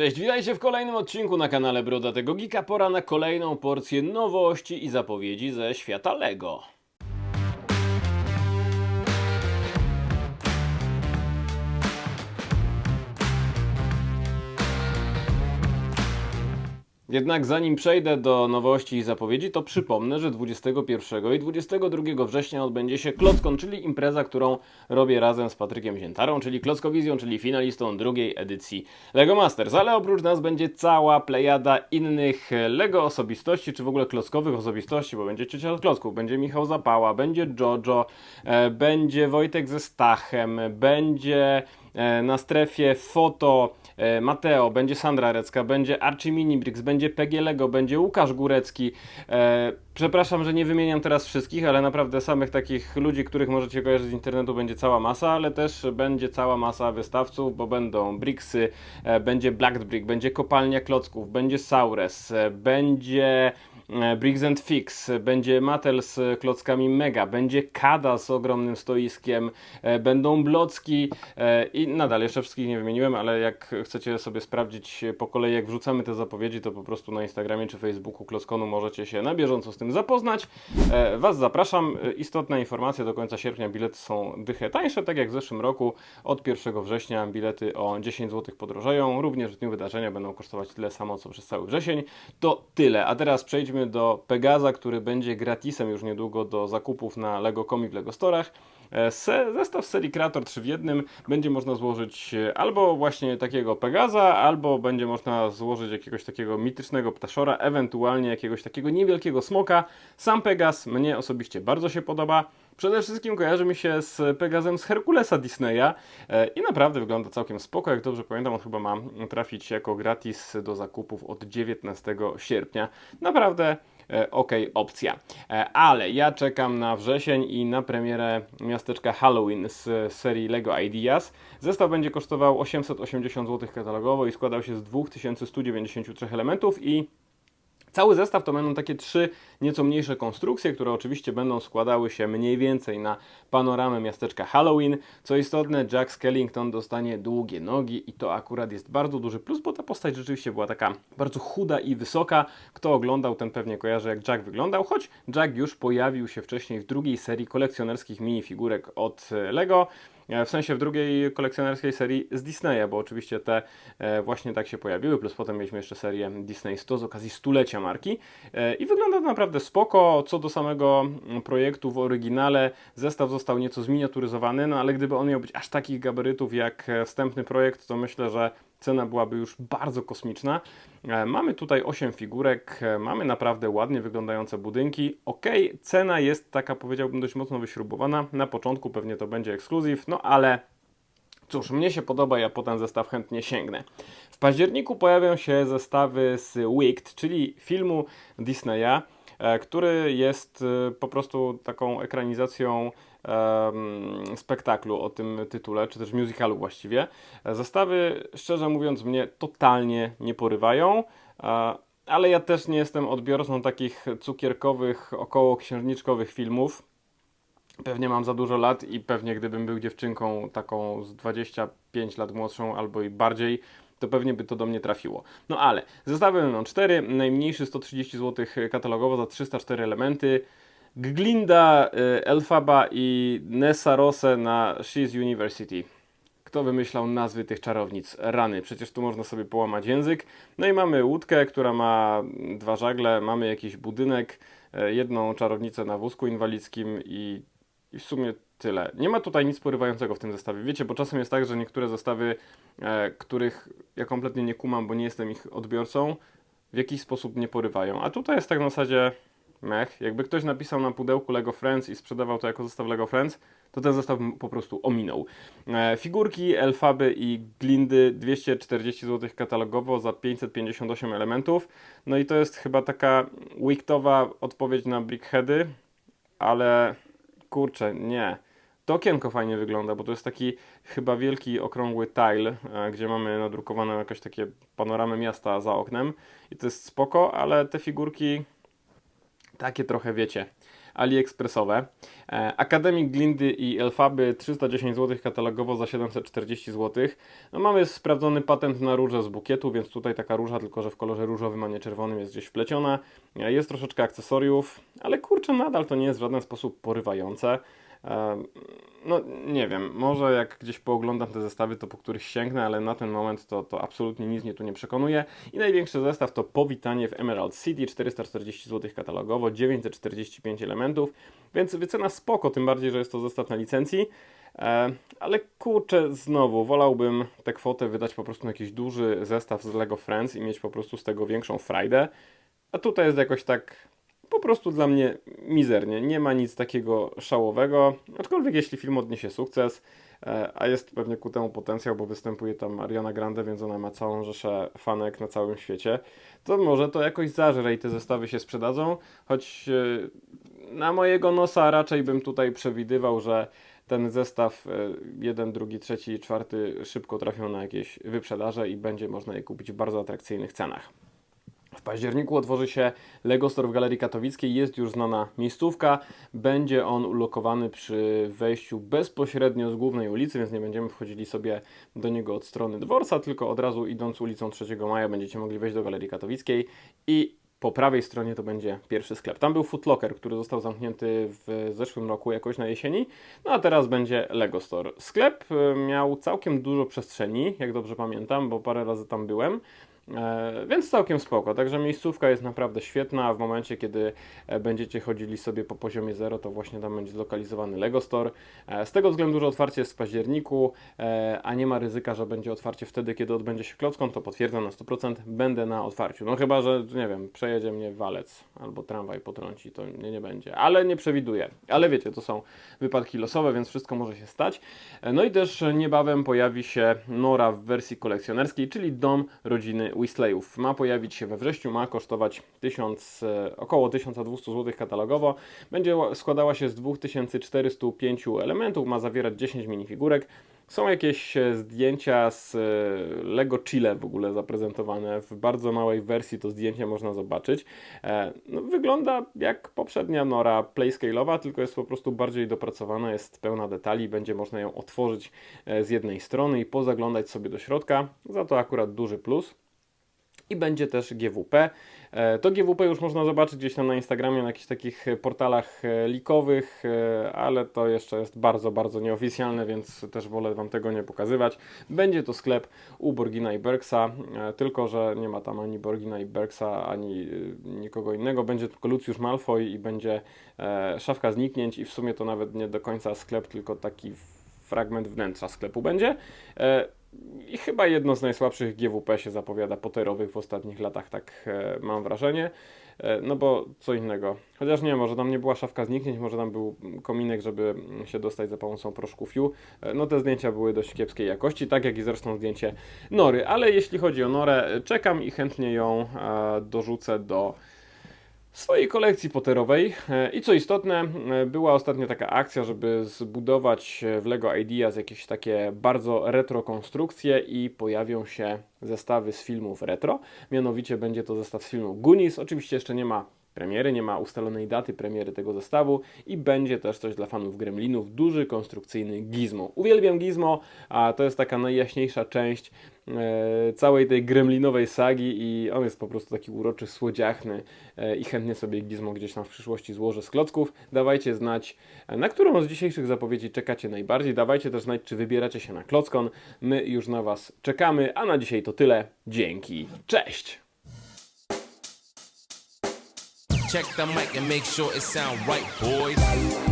Cześć, witajcie w kolejnym odcinku na kanale Brodatego Geeka. Pora na kolejną porcję nowości i zapowiedzi ze świata LEGO. Jednak zanim przejdę do nowości i zapowiedzi, to przypomnę, że 21 i 22 września odbędzie się KlocKon, czyli impreza, którą robię razem z Patrykiem Ziętarą, czyli Klockowizją, czyli finalistą drugiej edycji LEGO Masters. Ale oprócz nas będzie cała plejada innych LEGO osobistości, czy w ogóle klockowych osobistości, bo będzie Ciocia od Klocków, będzie Michał Zapała, będzie Jojo, e, będzie Wojtek ze Stachem, będzie e, na strefie foto Mateo, będzie Sandra Recka, będzie Archie Minibrix, będzie PG Lego, będzie Łukasz Górecki. E, Przepraszam, że nie wymieniam teraz wszystkich, ale naprawdę samych takich ludzi, których możecie kojarzyć z internetu będzie cała masa, ale też będzie cała masa wystawców, bo będą Brixy, e, będzie Black Brick, będzie Kopalnia Klocków, będzie Saures, e, będzie e, Briggs and Fix, będzie Mattel z klockami Mega, będzie Kada z ogromnym stoiskiem, e, będą Blocki e, i nadal jeszcze wszystkich nie wymieniłem, ale jak chcecie sobie sprawdzić po kolei, jak wrzucamy te zapowiedzi, to po prostu na Instagramie czy Facebooku Klockonu możecie się na bieżąco z tym zapoznać. E, Was zapraszam. Istotna informacja, do końca sierpnia bilety są dychę tańsze, tak jak w zeszłym roku. Od 1 września bilety o 10 zł podrożeją. Również w dniu wydarzenia będą kosztować tyle samo, co przez cały wrzesień. To tyle. A teraz przejdźmy do Pegaza, który będzie gratisem już niedługo do zakupów na Lego Comic w Lego Storach. E, Se, zestaw serii Creator 3 w jednym będzie można złożyć e, albo właśnie takiego Pegaza, albo będzie można złożyć jakiegoś takiego mitycznego ptaszora, ewentualnie jakiegoś takiego niewielkiego smoka. Sam Pegaz mnie osobiście bardzo się podoba. Przede wszystkim kojarzy mi się z Pegazem z Herkulesa Disneya e, i naprawdę wygląda całkiem spoko. Jak dobrze pamiętam, on chyba ma trafić jako gratis do zakupów od 19 sierpnia. Naprawdę ok opcja. E, Ale ja czekam na wrzesień i na premierę miasteczka Halloween z serii LEGO Ideas. Zestaw będzie kosztował 880 zł katalogowo i składał się z 2193 elementów i Cały zestaw to będą takie trzy nieco mniejsze konstrukcje, które oczywiście będą składały się mniej więcej na panoramę miasteczka Halloween. Co istotne, Jack Skellington dostanie długie nogi i to akurat jest bardzo duży plus, bo ta postać rzeczywiście była taka bardzo chuda i wysoka. Kto oglądał, ten pewnie kojarzy jak Jack wyglądał, choć Jack już pojawił się wcześniej w drugiej serii kolekcjonerskich minifigurek od e, Lego. E, W sensie w drugiej kolekcjonerskiej serii z Disneya, bo oczywiście te e, właśnie tak się pojawiły, plus potem mieliśmy jeszcze serię Disney 100 z okazji stulecia marki E, i wygląda to naprawdę spoko. Co do samego mm, projektu w oryginale, zestaw został nieco zminiaturyzowany, no ale gdyby on miał być aż takich gabarytów jak wstępny projekt, to myślę, że cena byłaby już bardzo kosmiczna. E, Mamy tutaj 8 figurek, e, mamy naprawdę ładnie wyglądające budynki. Ok, cena jest taka powiedziałbym dość mocno wyśrubowana. Na początku pewnie to będzie ekskluzyw, no ale Cóż, mnie się podoba, ja po ten zestaw chętnie sięgnę. W październiku pojawią się zestawy z Wicked, czyli filmu Disneya, e, który jest po prostu taką ekranizacją spektaklu o tym tytule, czy też musicalu właściwie. E, Zestawy, szczerze mówiąc, mnie totalnie nie porywają. e, Ale ja też nie jestem odbiorcą takich cukierkowych, około księżniczkowych filmów. Pewnie mam za dużo lat i pewnie gdybym był dziewczynką taką z 25 lat młodszą albo i bardziej, to pewnie by to do mnie trafiło. No ale zestawy będą 4, najmniejszy 130 zł katalogowo za 304 elementy. Glinda, y, Elfaba i Nessa Rose na She's University. Kto wymyślał nazwy tych czarownic? Rany, przecież tu można sobie połamać język. No i mamy łódkę, która ma dwa żagle, mamy jakiś budynek, e, jedną czarownicę na wózku inwalidzkim i, i w sumie tyle. Nie ma tutaj nic porywającego w tym zestawie. Wiecie, bo czasem jest tak, że niektóre zestawy, e, których ja kompletnie nie kumam, bo nie jestem ich odbiorcą, w jakiś sposób nie porywają. A tutaj jest tak na zasadzie mech. Jakby ktoś napisał na pudełku Lego Friends i sprzedawał to jako zestaw Lego Friends, to ten zestaw po prostu ominął. E, figurki, Elfaby i Glindy 240 zł katalogowo za 558 elementów. No i to jest chyba taka wiktowa odpowiedź na Brickheady, ale kurczę, nie. To okienko fajnie wygląda, bo to jest taki chyba wielki, okrągły tile, e, gdzie mamy nadrukowane jakieś takie panoramy miasta za oknem i to jest spoko, ale te figurki takie trochę wiecie. AliExpressowe. E, Akademik Glindy i Elfaby 310 zł katalogowo za 740 zł. No mamy sprawdzony patent na różę z bukietu, więc tutaj taka róża, tylko że w kolorze różowym, a nie czerwonym jest gdzieś wpleciona. E, Jest troszeczkę akcesoriów, ale kurczę, nadal to nie jest w żaden sposób porywające. No nie wiem, może jak gdzieś pooglądam te zestawy, to po których sięgnę, ale na ten moment to, to absolutnie nic mnie tu nie przekonuje. I największy zestaw to Powitanie w Emerald City, 440 zł katalogowo, 945 elementów, więc wycena spoko, tym bardziej, że jest to zestaw na licencji. Ale kurczę, znowu, wolałbym tę kwotę wydać po prostu na jakiś duży zestaw z LEGO Friends i mieć po prostu z tego większą frajdę. A tutaj jest jakoś tak po prostu dla mnie mizernie. Nie ma nic takiego szałowego, aczkolwiek jeśli film odniesie sukces, e, a jest pewnie ku temu potencjał, bo występuje tam Ariana Grande, więc ona ma całą rzeszę fanek na całym świecie, to może to jakoś zażre i te zestawy się sprzedadzą, choć e, na mojego nosa raczej bym tutaj przewidywał, że ten zestaw e, jeden, drugi, trzeci i czwarty szybko trafią na jakieś wyprzedaże i będzie można je kupić w bardzo atrakcyjnych cenach. W październiku otworzy się Lego Store w Galerii Katowickiej. Jest już znana miejscówka. Będzie on ulokowany przy wejściu bezpośrednio z głównej ulicy, więc nie będziemy wchodzili sobie do niego od strony dworca, tylko od razu idąc ulicą 3 Maja będziecie mogli wejść do Galerii Katowickiej i po prawej stronie to będzie pierwszy sklep. Tam był Footlocker, który został zamknięty w zeszłym roku jakoś na jesieni, no a teraz będzie Lego Store. Sklep y, miał całkiem dużo przestrzeni, jak dobrze pamiętam, bo parę razy tam byłem. E, Więc całkiem spoko. Także miejscówka jest naprawdę świetna. a W momencie, kiedy e, będziecie chodzili sobie po poziomie 0, to właśnie tam będzie zlokalizowany Lego Store. E, Z tego względu, że otwarcie jest w październiku, a nie ma ryzyka, że będzie otwarcie wtedy, kiedy odbędzie się klockon, to potwierdzam na 100%, będę na otwarciu. No chyba, że nie wiem, przejedzie mnie walec albo tramwaj potrąci, to mnie nie będzie. Ale nie przewiduję. Ale wiecie, to są wypadki losowe, więc wszystko może się stać. No i też niebawem pojawi się Nora w wersji kolekcjonerskiej, czyli dom rodziny Weasleyów. Ma pojawić się we wrześniu, ma kosztować 1000, e, około 1200 zł katalogowo. Będzie ła- składała się z 2405 elementów, ma zawierać 10 minifigurek. Są jakieś e, zdjęcia z e, Lego Chile w ogóle zaprezentowane. W bardzo małej wersji to zdjęcie można zobaczyć. No, wygląda jak poprzednia Nora Playscale'owa, tylko jest po prostu bardziej dopracowana, jest pełna detali. Będzie można ją otworzyć z jednej strony i pozaglądać sobie do środka. Za to akurat duży plus. I będzie też GWP. E, To GWP już można zobaczyć gdzieś tam na Instagramie, na jakichś takich e, portalach e, likowych, ale to jeszcze jest bardzo, bardzo nieoficjalne, więc też wolę Wam tego nie pokazywać. Będzie to sklep u Borgina i Bergsa, e, tylko że nie ma tam ani Borgina i Bergsa, ani nikogo innego. Będzie tylko Lucius Malfoy i będzie szafka zniknięć i w sumie to nawet nie do końca sklep, tylko taki fragment wnętrza sklepu będzie. I chyba jedno z najsłabszych GWP się zapowiada Potterowych w ostatnich latach, tak e, mam wrażenie. E, no bo co innego. Chociaż nie, może tam nie była szafka zniknięć, może tam był kominek, żeby się dostać za pomocą proszku Fiu. E, no te zdjęcia były dość kiepskiej jakości, tak jak i zresztą zdjęcie Nory. Ale jeśli chodzi o Norę, e, czekam i chętnie ją e, dorzucę do swojej kolekcji Potterowej. E, I co istotne, e, była ostatnio taka akcja, żeby zbudować e, w LEGO Ideas jakieś takie bardzo retro konstrukcje i pojawią się zestawy z filmów retro. Mianowicie będzie to zestaw z filmu Goonies. Oczywiście jeszcze nie ma premiery, nie ma ustalonej daty premiery tego zestawu i będzie też coś dla fanów Gremlinów, duży konstrukcyjny gizmo. Uwielbiam gizmo, a to jest taka najjaśniejsza część całej tej gremlinowej sagi i on jest po prostu taki uroczy, słodziachny e, i chętnie sobie gizmo gdzieś tam w przyszłości złożę z klocków. Dawajcie znać, e, na którą z dzisiejszych zapowiedzi czekacie najbardziej. Dawajcie też znać, czy wybieracie się na klockon. My już na Was czekamy, a na dzisiaj to tyle. Dzięki, cześć! Check the mic and make sure it sound right, boys.